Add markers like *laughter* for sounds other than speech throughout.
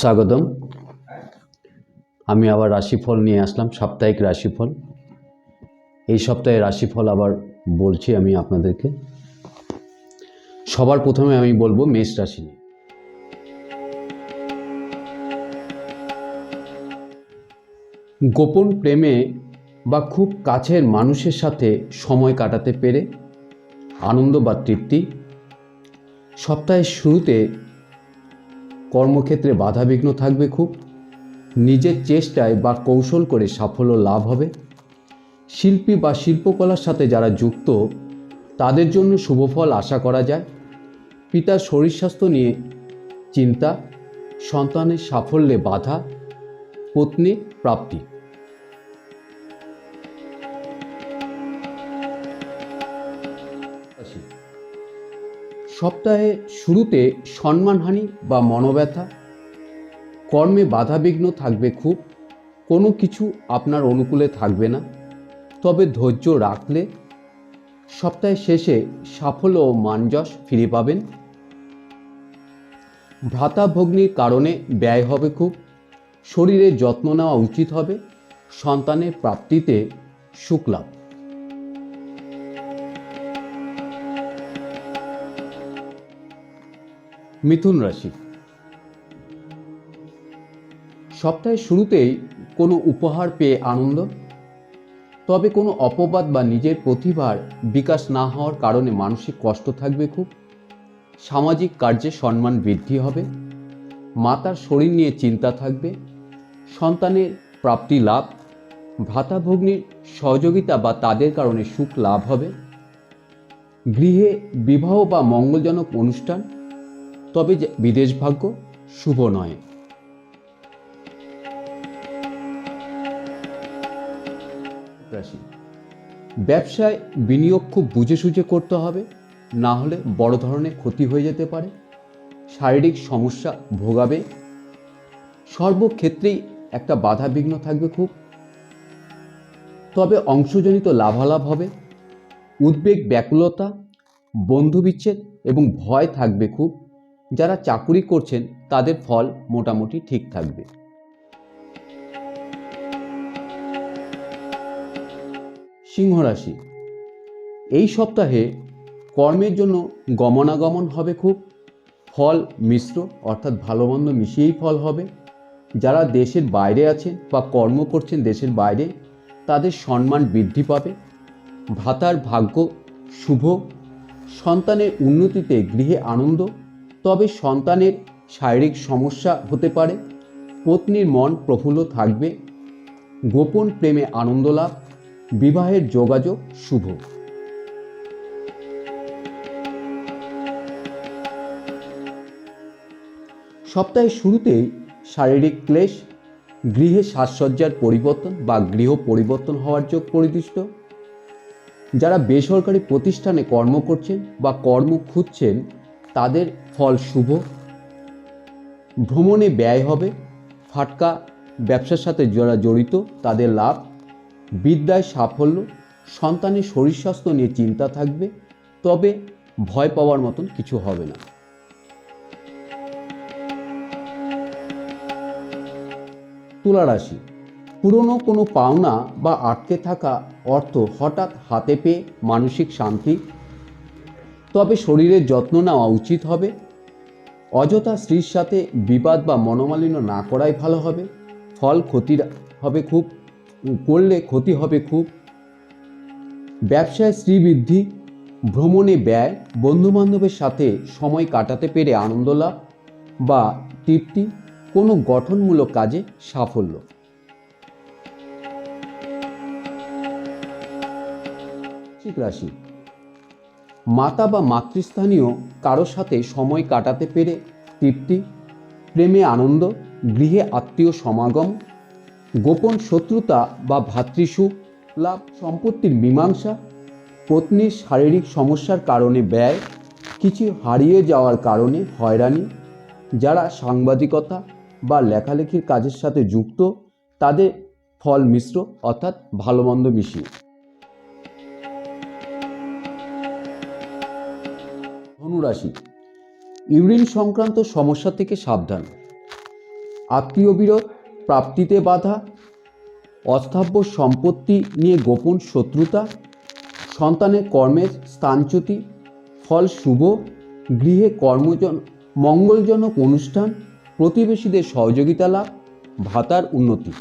স্বাগতম। আমি আবার রাশিফল নিয়ে আসলাম, সাপ্তাহিক রাশিফল। এই সপ্তাহে রাশিফল আবার বলছি আমি আপনাদেরকে। সবার প্রথমে আমি বলব মেষ রাশি নিয়ে। গোপন প্রেমে বা খুব কাছের মানুষের সাথে সময় কাটাতে পেরে আনন্দ বা তৃপ্তি সপ্তাহের শুরুতে কর্মক্ষেত্রে বাধাবিঘ্ন থাকবে খুব। নিজের চেষ্টায় বা কৌশল করে সাফল্য লাভ হবে। শিল্পী বা শিল্পকলার সাথে যারা যুক্ত, তাদের জন্য শুভফল আশা করা যায়। পিতার শরীর স্বাস্থ্য নিয়ে চিন্তা, সন্তানের সাফল্যে বাধা, পত্নী প্রাপ্তি। সপ্তাহে শুরুতে সম্মানহানি বা মনোব্যথা, কর্মে বাধাবিঘ্ন থাকবে খুব, কোনো কিছু আপনার অনুকূলে থাকবে না, তবে ধৈর্য রাখলে সপ্তাহের শেষে সাফল্য ও মানযশ ফিরে পাবেন। ভ্রাতা ভগ্নির কারণে ব্যয় হবে খুব শরীরের যত্ন নেওয়া উচিত হবে, সন্তানের প্রাপ্তিতে সুখ লাভ। মিথুন রাশি। সপ্তাহের শুরুতেই কোনো উপহার পেয়ে আনন্দ, তবে কোনো অপবাদ বা নিজের প্রতিভার বিকাশ না হওয়ার কারণে মানসিক কষ্ট থাকবে খুব, সামাজিক কার্যে সম্মান বৃদ্ধি হবে, মাতার শরীর নিয়ে চিন্তা থাকবে, সন্তানের প্রাপ্তি লাভ ভ্রাতা ভগ্নির সহযোগিতা বা তাদের কারণে সুখ লাভ হবে, গৃহে বিবাহ বা মঙ্গলজনক অনুষ্ঠান তবে বিদেশ ভাগ্য শুভ নয়। রাশি। ব্যবসায় বিনিয়োগ খুব বুঝে সুঝে করতে হবে, না হলে বড় ধরনের ক্ষতি হয়ে যেতে পারে। শারীরিক সমস্যা ভোগাবে। সর্বক্ষেত্রেই একটা বাধা বিঘ্ন থাকবে খুব। তবে অংশজনিত লাভালাভ হবে। উদ্বেগ ব্যাকুলতা বন্ধুবিচ্ছেদ এবং ভয় থাকবে খুব। যারা চাকুরি করছেন, তাদের ফল মোটামুটি ঠিক থাকবে। সিংহ রাশি। এই সপ্তাহে কর্মের জন্য গমনাগমন হবে খুব। ফল মিশ্র, অর্থাৎ ভালো মন্দ মিশিয়েই ফল হবে। যারা দেশের বাইরে আছেন বা কর্ম করছেন দেশের বাইরে, তাদের সম্মান বৃদ্ধি পাবে। ভাতার ভাগ্য শুভ। সন্তানের উন্নতিতে গৃহে আনন্দ। তবে সন্তানের শারীরিক সমস্যা হতে পারে, পত্নীর মন প্রফুল্ল থাকবে, গোপন প্রেমে আনন্দ লাভ, বিবাহের যোগাযোগ শুভ। সপ্তাহের শুরুতেই শারীরিক ক্লেশ, গৃহে সাজসজ্জার পরিবর্তন বা গৃহ পরিবর্তন হওয়ার যোগ পরিদৃষ্ট। যারা বেসরকারি প্রতিষ্ঠানে কর্ম করছেন বা কর্ম খুঁজছেন তাদের ফল শুভ। ভ্রমণে ব্যয় হবে। ফাটকা ব্যবসার সাথে যারা জড়িত, তাদের লাভ। বিদ্যায় সাফল্য। সন্তানের শরীর স্বাস্থ্য নিয়ে চিন্তা থাকবে। তবে ভয় পাওয়ার মতন কিছু হবে না। তুলা রাশি। পুরনো কোনো পাওনা বা আটকে থাকা অর্থ হঠাৎ হাতে পেয়ে মানসিক শান্তি তবে শরীরের যত্ন নেওয়া উচিত হবে। অযথা স্ত্রীর সাথে বিবাদ বা মনোমালিন্য না করাই ভালো হবে। ফল ক্ষতির হবে খুব, করলে ক্ষতি হবে খুব। ব্যবসায় শ্রীবৃদ্ধি ভ্রমণে ব্যয়, বন্ধুবান্ধবের সাথে সময় কাটাতে পেরে আনন্দ লাভ বা তৃপ্তি কোনো গঠনমূলক কাজে সাফল্য। রাশি। মাতা বা মাতৃস্থানীয় কারোর সাথে সময় কাটাতে পেরে তৃপ্তি, প্রেমে আনন্দ, গৃহে আত্মীয় সমাগম, গোপন শত্রুতা বা ভাতৃসুখ, লাভ, সম্পত্তির মীমাংসা, পত্নীর শারীরিক সমস্যার কারণে ব্যয়, কিছু হারিয়ে যাওয়ার কারণে হয়রানি, যারা সাংবাদিকতা বা লেখালেখির কাজের সাথে যুক্ত, তাদের ফল মিশ্র অর্থাৎ ভালো মন্দ মিশিয়ে। ধনুরাশি ইউরিন সংক্রান্ত সমস্যা থেকে সাবধান। আত্মীয় বিরোধ, প্রাপ্তিতে বাধা, অস্থাব্য সম্পত্তি নিয়ে গোপন শত্রুতা, সন্তানের কর্মের স্থানচ্যুতি, ফল শুভ, গৃহে কর্মজন, মঙ্গলজনক অনুষ্ঠান, প্রতিবেশীদের সহযোগিতা লাভ, ভাতার উন্নতি।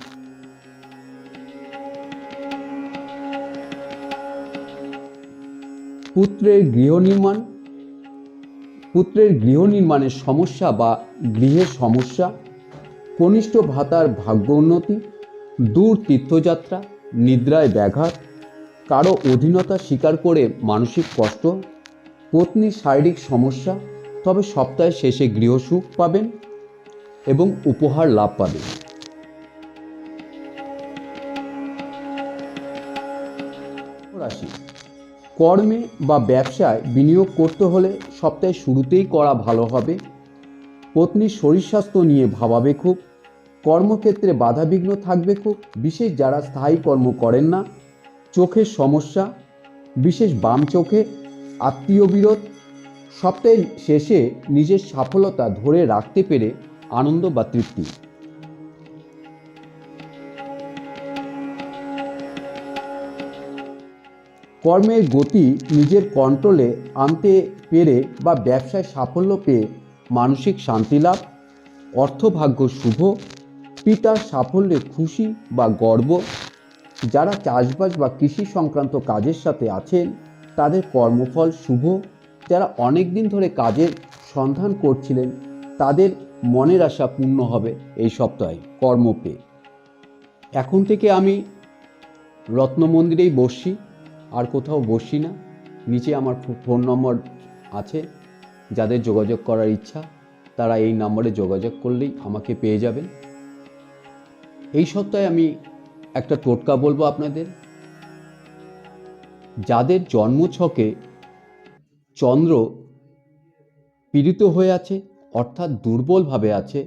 পুত্রের গৃহ নির্মাণ পুত্রের গৃহ নির্মাণের সমস্যা বা গৃহের সমস্যা, কনিষ্ঠ ভাতার ভাগ্য উন্নতি, দূর তীর্থযাত্রা, নিদ্রায় ব্যাঘাত, কারও অধীনতা স্বীকার করে মানসিক কষ্ট, পত্নীর শারীরিক সমস্যা, তবে সপ্তাহের শেষে গৃহসুখ পাবেন এবং উপহার লাভ পাবেন। কর্মে বা ব্যবসায় বিনিয়োগ করতে হলে সপ্তাহের শুরুতেই করা ভালো হবে। পত্নীর শরীর স্বাস্থ্য নিয়ে ভাবাবে খুব। কর্মক্ষেত্রে বাধাবিঘ্ন থাকবে খুব। বিশেষ যারা স্থায়ী কর্ম করেন না। চোখের সমস্যা। বিশেষ বাম চোখে আত্মীয় বিরোধ। সপ্তাহের শেষে নিজের সফলতা ধরে রাখতে পেরে আনন্দ বা তৃপ্তি। কর্মের গতি নিজের কন্ট্রোলে আনতে পেরে বা ব্যবসায় সাফল্য পেয়ে মানসিক শান্তি লাভ, অর্থভাগ্য শুভ, পিতার সাফল্যে খুশি বা গর্ব, যারা চাষবাস বা কৃষি সংক্রান্ত কাজের সাথে আছেন, তাদের কর্মফল শুভ, যারা অনেক দিন ধরে কাজের সন্ধান করছিলেন, তাদের মনের আশা পূর্ণ হবে এই সপ্তাহে কর্ম পেয়ে। এখন থেকে আমি রত্ন মন্দিরেই বসছি। আর কোথাও বসি না। নিচে আমার ফোন নম্বর আছে, যাদের যোগাযোগ করার ইচ্ছা, তারা এই নম্বরে যোগাযোগ করলেই আমাকে পেয়ে যাবেন। এই সপ্তাহে আমি একটা টোটকা বলব আপনাদের। যাদের জন্মছকে চন্দ্র পীড়িত হয়ে আছে, অর্থাৎ দুর্বলভাবে আছে,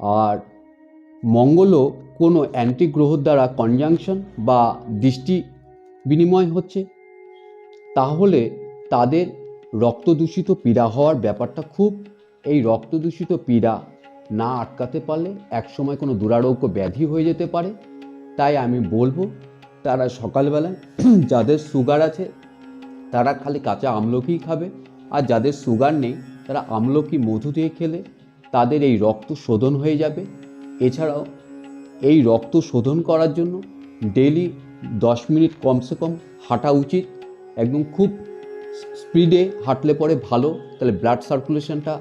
আর মঙ্গলও কোনো অ্যান্টিগ্রহ দ্বারা কনজাংশন বা দৃষ্টি বিনিময় হচ্ছে। তাহলে তাদের রক্ত দূষিত পীড়া হওয়ার ব্যাপারটা খুব, এই রক্ত দূষিত পীড়া না আটকাতে পারলে একসময় কোনো দুরারোগ্য ব্যাধি হয়ে যেতে পারে। তাই আমি বলব, তারা সকালবেলায় *clears throat* যাদের সুগার আছে, তারা খালি কাঁচা আমলকিই খাবে। আর যাদের সুগার নেই, তারা আমলকি, মধু দিয়ে খেলে, তাদের এই রক্ত শোধন হয়ে যাবে। এছাড়াও এই রক্ত শোধন করার জন্য ডেলি দশ মিনিট কমসে কম হাঁটা উচিত, একদম খুব স্পিডে হাঁটলে পরে ভালো, তাহলে ব্লাড সার্কুলেশনটা,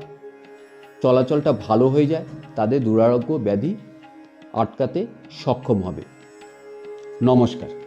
চলাচলটা ভালো হয়ে যায়, তাদের দুরারোগ্য ব্যাধি আটকাতে সক্ষম হবে। নমস্কার।